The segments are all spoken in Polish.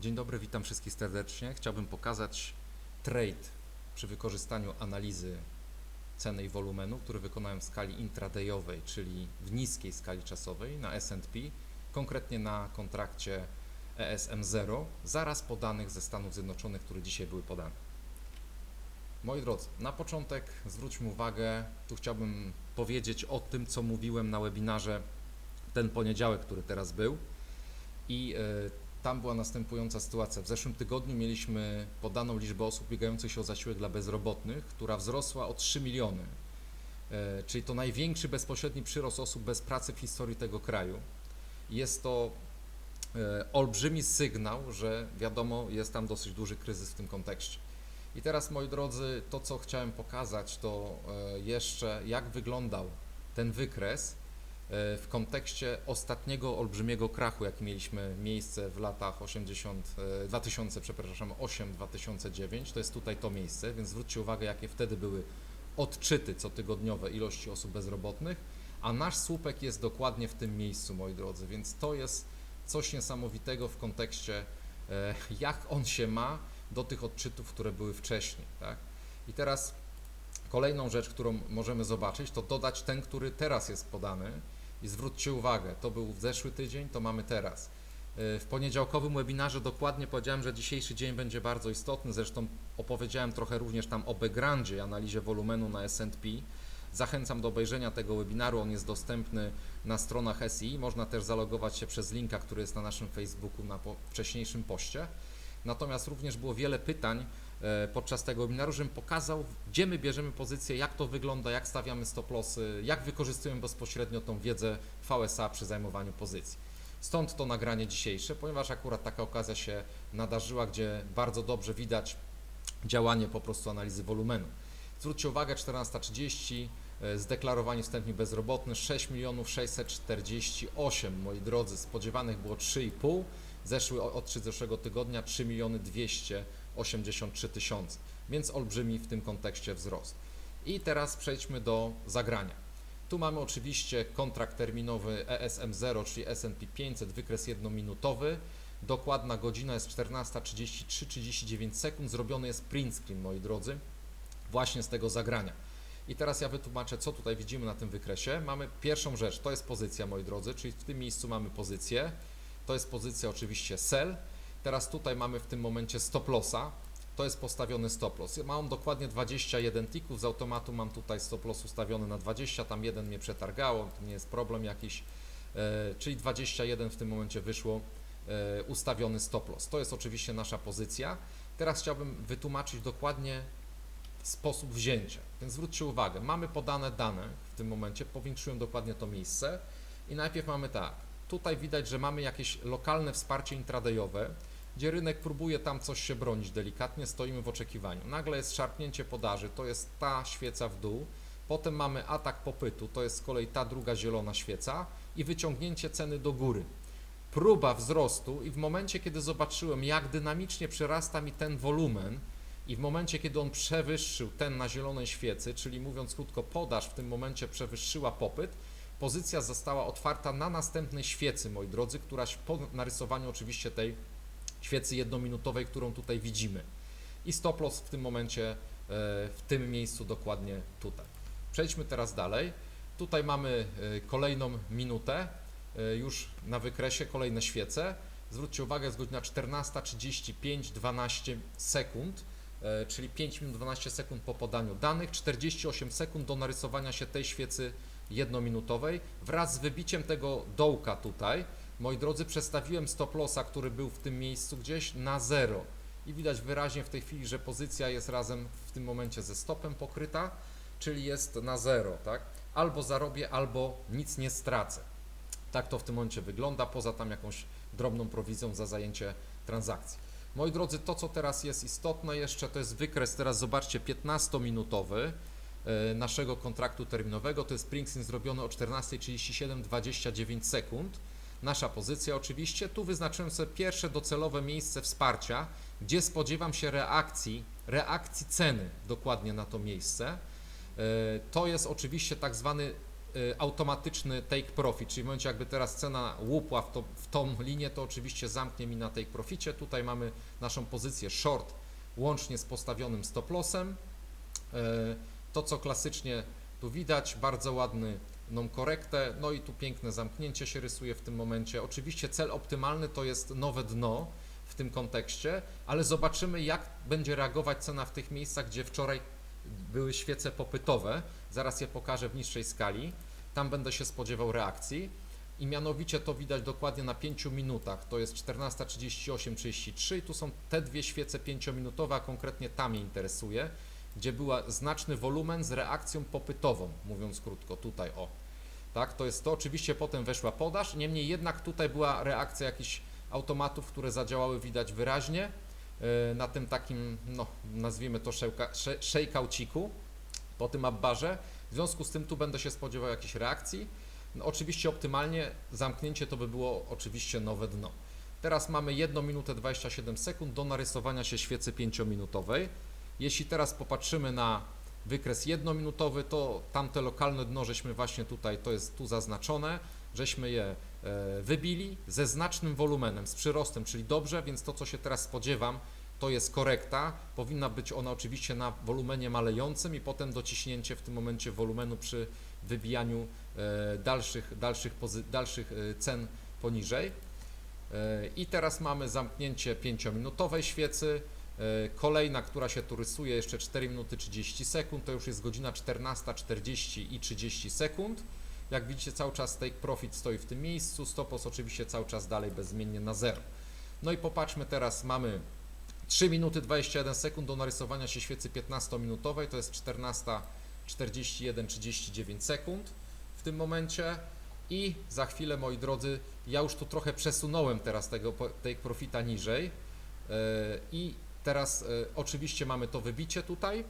Dzień dobry, witam wszystkich serdecznie. Chciałbym pokazać trade przy wykorzystaniu analizy ceny i wolumenu, który wykonałem w skali intradayowej, czyli w niskiej skali czasowej na S&P, konkretnie na kontrakcie E ESM0, zaraz po danych ze Stanów Zjednoczonych, które dzisiaj były podane. Moi drodzy, na początek zwróćmy uwagę, tu chciałbym powiedzieć o tym, co mówiłem na webinarze ten poniedziałek, który teraz był. I e, tam była następująca sytuacja. W zeszłym tygodniu mieliśmy podaną liczbę osób biegających się o zasiłek dla bezrobotnych, która wzrosła o 3 miliony. E, Czyli to największy bezpośredni przyrost osób bez pracy w historii tego kraju. Jest to e, olbrzymi sygnał, że wiadomo, jest tam dosyć duży kryzys w tym kontekście. I teraz, moi drodzy, to co chciałem pokazać, to e, jeszcze jak wyglądał ten wykres w kontekście ostatniego olbrzymiego krachu, jaki mieliśmy miejsce w latach 80, e, 2000, przepraszam, 8-2009. To jest tutaj to miejsce, więc zwróćcie uwagę, jakie wtedy były odczyty cotygodniowe ilości osób bezrobotnych, a nasz słupek jest dokładnie w tym miejscu, moi drodzy, więc to jest coś niesamowitego w kontekście, e, jak on się ma do tych odczytów, które były wcześniej. Tak? I teraz kolejną rzecz, którą możemy zobaczyć, to dodać ten, który teraz jest podany. I zwróćcie uwagę, to był zeszły tydzień, to mamy teraz. E, W poniedziałkowym webinarze dokładnie powiedziałem, że dzisiejszy dzień będzie bardzo istotny. Zresztą opowiedziałem trochę również tam o backgroundzie analizie wolumenu na S&P. Zachęcam do obejrzenia tego webinaru. On jest dostępny na stronach SI. Można też zalogować się przez linka, który jest na naszym Facebooku na po wcześniejszym poście. Natomiast również było wiele pytań podczas tego webinaru, żebym pokazał, gdzie my bierzemy pozycję, jak to wygląda, jak stawiamy stop lossy, jak wykorzystujemy bezpośrednio tą wiedzę VSA przy zajmowaniu pozycji. Stąd to nagranie dzisiejsze, ponieważ akurat taka okazja się nadarzyła, gdzie bardzo dobrze widać działanie po prostu analizy wolumenu. Zwróćcie uwagę, 14.30, e, zdeklarowanie wstępnie bezrobotny 6 milionów 648, moi drodzy, spodziewanych było 3,5, zeszły od zeszłego tygodnia 3 miliony 283 tysiące, więc olbrzymi w tym kontekście wzrost. I teraz przejdźmy do zagrania. Tu mamy oczywiście kontrakt terminowy E ESM0, czyli S&P 500, wykres jednominutowy. Dokładna godzina jest 14.33-39 sekund. Zrobiony jest print screen, moi drodzy, właśnie z tego zagrania. I teraz ja wytłumaczę, co tutaj widzimy na tym wykresie. Mamy pierwszą rzecz, to jest pozycja, moi drodzy, czyli w tym miejscu mamy pozycję. To jest pozycja oczywiście sell. Teraz tutaj mamy w tym momencie stop lossa. To jest postawiony stop loss. Mam dokładnie 21 tików, z automatu mam tutaj stop loss ustawiony na 20, tam jeden mnie przetargało, to nie jest problem jakiś, e, czyli 21 w tym momencie wyszło e, ustawiony stop loss. To jest oczywiście nasza pozycja. Teraz chciałbym wytłumaczyć dokładnie sposób wzięcia. Więc zwróćcie uwagę, mamy podane dane w tym momencie, powiększyłem dokładnie to miejsce i najpierw mamy tak, tutaj widać, że mamy jakieś lokalne wsparcie intradayowe, gdzie rynek próbuje tam coś się bronić delikatnie, stoimy w oczekiwaniu. Nagle jest szarpnięcie podaży, to jest ta świeca w dół, potem mamy atak popytu, to jest z kolei ta druga zielona świeca i wyciągnięcie ceny do góry. Próba wzrostu i w momencie, kiedy zobaczyłem, jak dynamicznie przyrasta mi ten wolumen i w momencie, kiedy on przewyższył ten na zielonej świecy, czyli mówiąc krótko, podaż w tym momencie przewyższyła popyt, pozycja została otwarta na następnej świecy, moi drodzy, która się po narysowaniu oczywiście tej świecy jednominutowej, którą tutaj widzimy. I stop loss w tym momencie, e, w tym miejscu dokładnie tutaj. Przejdźmy teraz dalej. Tutaj mamy e, kolejną minutę, e, już na wykresie kolejne świece. Zwróćcie uwagę, jest godzina 14.35, 12 sekund, czyli 5 minut 12 sekund po podaniu danych, 48 sekund do narysowania się tej świecy jednominutowej. Wraz z wybiciem tego dołka tutaj, moi drodzy, przestawiłem stop lossa, który był w tym miejscu gdzieś na zero. I widać wyraźnie w tej chwili, że pozycja jest razem w tym momencie ze stopem pokryta, czyli jest na zero, tak? Albo zarobię, albo nic nie stracę. Tak to w tym momencie wygląda, poza tam jakąś drobną prowizją za zajęcie transakcji. Moi drodzy, to co teraz jest istotne jeszcze, to jest wykres, teraz zobaczcie, 15-minutowy e, naszego kontraktu terminowego. To jest Springsteen zrobiony o 14.37, 29 sekund. Nasza pozycja oczywiście. Tu wyznaczyłem sobie pierwsze docelowe miejsce wsparcia, gdzie spodziewam się reakcji, reakcji ceny dokładnie na to miejsce. E, To jest oczywiście tak zwany y, automatyczny take profit, czyli w momencie jakby teraz cena łupła w, to, w tą linię, to oczywiście zamknie mi na take proficie. Tutaj mamy naszą pozycję short łącznie z postawionym stop lossem. To co klasycznie tu widać, bardzo ładnyną korektę, no i tu piękne zamknięcie się rysuje w tym momencie. Oczywiście cel optymalny to jest nowe dno w tym kontekście, ale zobaczymy jak będzie reagować cena w tych miejscach, gdzie wczoraj były świece popytowe. Zaraz je pokażę w niższej skali. Tam będę się spodziewał reakcji. I mianowicie to widać dokładnie na 5 minutach. To jest 14.38.33 i tu są te dwie świece 5-minutowe, a konkretnie ta mnie interesuje, gdzie była znaczny wolumen z reakcją popytową, mówiąc krótko, tutaj o. Tak, to jest to. Oczywiście potem weszła podaż, niemniej jednak tutaj była reakcja jakichś automatów, które zadziałały widać wyraźnie yy, na tym takim, no nazwijmy to shakeouciku po tym abbarze. W związku z tym tu będę się spodziewał jakiejś reakcji. No, oczywiście optymalnie zamknięcie to by było oczywiście nowe dno. Teraz mamy 1 minutę 27 sekund do narysowania się świecy 5-minutowej. Jeśli teraz popatrzymy na wykres 1-minutowy, to tamte lokalne dno żeśmy właśnie tutaj, to jest tu zaznaczone, żeśmy je e, wybili ze znacznym wolumenem, z przyrostem, czyli dobrze, więc to co się teraz spodziewam, to jest korekta. Powinna być ona oczywiście na wolumenie malejącym i potem dociśnięcie w tym momencie wolumenu przy wybijaniu e, dalszych, dalszych, dalszych e, cen poniżej. I teraz mamy zamknięcie 5-minutowej świecy. E, Kolejna, która się tu rysuje, jeszcze 4 minuty 30 sekund, to już jest godzina 14.40 i 30 sekund. Jak widzicie, cały czas take profit stoi w tym miejscu, stop loss oczywiście cały czas dalej bezmiennie na zero. No i popatrzmy teraz, mamy 3 minuty 21 sekund do narysowania się świecy 15-minutowej, to jest 14.41-39 sekund w tym momencie. I za chwilę, moi drodzy, ja już tu trochę przesunąłem teraz tego take profita niżej. Yy, I teraz yy, oczywiście mamy to wybicie tutaj.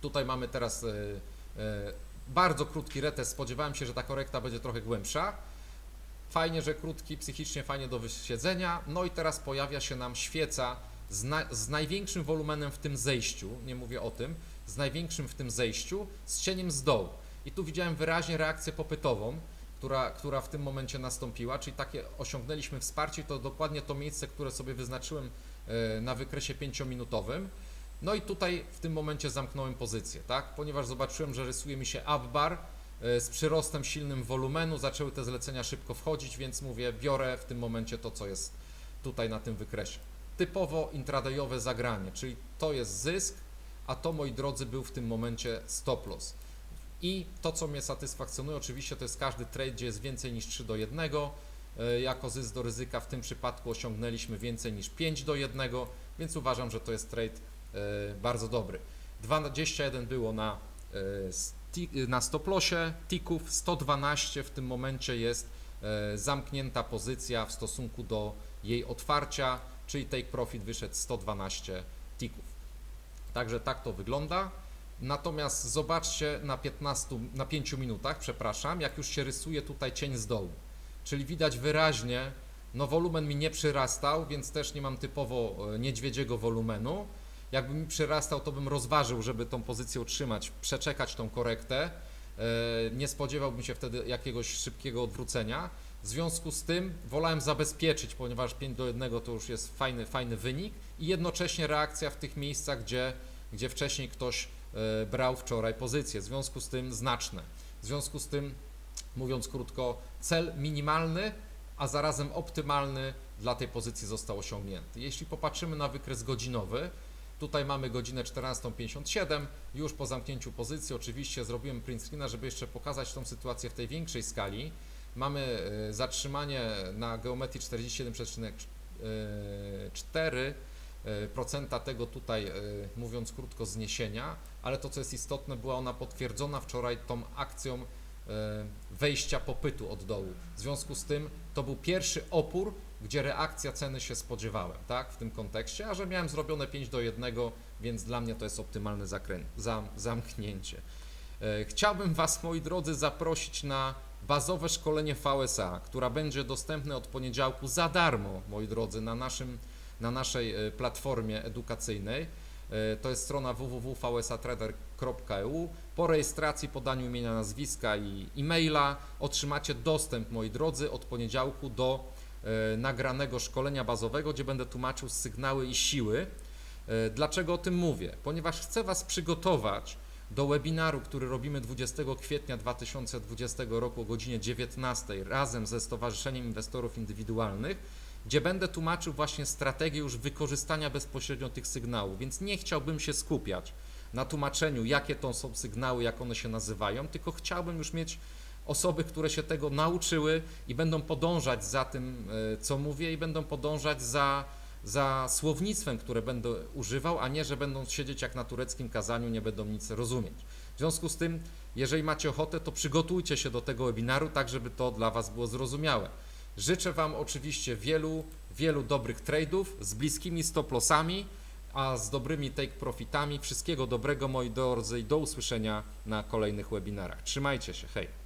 Tutaj mamy teraz yy, yy, bardzo krótki retest. Spodziewałem się, że ta korekta będzie trochę głębsza. Fajnie, że krótki, psychicznie fajnie do wysiedzenia. No i teraz pojawia się nam świeca z, na, z największym wolumenem w tym zejściu, nie mówię o tym, z największym w tym zejściu, z cieniem z dołu. I tu widziałem wyraźnie reakcję popytową, która, która w tym momencie nastąpiła, czyli takie osiągnęliśmy wsparcie, to dokładnie to miejsce, które sobie wyznaczyłem e, na wykresie 5-minutowym. No i tutaj w tym momencie zamknąłem pozycję, tak? Ponieważ zobaczyłem, że rysuje mi się upbar e, z przyrostem silnym wolumenu, zaczęły te zlecenia szybko wchodzić, więc mówię, biorę w tym momencie to, co jest tutaj na tym wykresie. Typowo intradayowe zagranie, czyli to jest zysk, a to, moi drodzy, był w tym momencie stop loss. I to, co mnie satysfakcjonuje, oczywiście to jest każdy trade, gdzie jest więcej niż 3 do 1. E, Jako zysk do ryzyka w tym przypadku osiągnęliśmy więcej niż 5 do 1, więc uważam, że to jest trade e, bardzo dobry. 21 było na, e, na stop lossie tików, 112 w tym momencie jest zamknięta pozycja w stosunku do jej otwarcia, czyli take profit wyszedł 112 tików. Także tak to wygląda. Natomiast zobaczcie na 15, na 5 minutach, przepraszam, jak już się rysuje tutaj cień z dołu. Czyli widać wyraźnie, no wolumen mi nie przyrastał, więc też nie mam typowo e, niedźwiedziego wolumenu. Jakby mi przyrastał, to bym rozważył, żeby tą pozycję utrzymać, przeczekać tą korektę. E, Nie spodziewałbym się wtedy jakiegoś szybkiego odwrócenia. W związku z tym wolałem zabezpieczyć, ponieważ 5 do 1 to już jest fajny, fajny wynik i jednocześnie reakcja w tych miejscach, gdzie, gdzie wcześniej ktoś e, brał wczoraj pozycję. W związku z tym znaczne. W związku z tym, mówiąc krótko, cel minimalny, a zarazem optymalny dla tej pozycji został osiągnięty. Jeśli popatrzymy na wykres godzinowy, tutaj mamy godzinę 14.57, już po zamknięciu pozycji, oczywiście zrobiłem print screena, żeby jeszcze pokazać tą sytuację w tej większej skali. Mamy e, zatrzymanie na geometrii 47,4% procenta tego tutaj, e, mówiąc krótko, zniesienia, ale to co jest istotne, była ona potwierdzona wczoraj tą akcją e, wejścia popytu od dołu. W związku z tym to był pierwszy opór, gdzie reakcja ceny się spodziewałem, tak, w tym kontekście, a że miałem zrobione 5 do 1, więc dla mnie to jest optymalne zakrę- zam- zamknięcie. E, Chciałbym Was, moi drodzy, zaprosić na bazowe szkolenie VSA, która będzie dostępne od poniedziałku za darmo, moi drodzy, na, naszym, na naszej e, platformie edukacyjnej. E, To jest strona www.vsatrader.eu. Po rejestracji, podaniu imienia, nazwiska i e-maila otrzymacie dostęp, moi drodzy, od poniedziałku do e, nagranego szkolenia bazowego, gdzie będę tłumaczył sygnały i siły. E, Dlaczego o tym mówię? Ponieważ chcę Was przygotować do webinaru, który robimy 20 kwietnia 2020 roku o godzinie 19 razem ze Stowarzyszeniem Inwestorów Indywidualnych, gdzie będę tłumaczył właśnie strategię już wykorzystania bezpośrednio tych sygnałów, więc nie chciałbym się skupiać na tłumaczeniu, jakie to są sygnały, jak one się nazywają, tylko chciałbym już mieć osoby, które się tego nauczyły i będą podążać za tym, e, co mówię, i będą podążać za, za słownictwem, które będę używał, a nie, że będą siedzieć jak na tureckim kazaniu, nie będą nic rozumieć. W związku z tym, jeżeli macie ochotę, to przygotujcie się do tego webinaru, tak żeby to dla Was było zrozumiałe. Życzę Wam oczywiście wielu, wielu dobrych trade'ów z bliskimi stop lossami, a z dobrymi take profitami. Wszystkiego dobrego moi drodzy i do usłyszenia na kolejnych webinarach. Trzymajcie się, hej!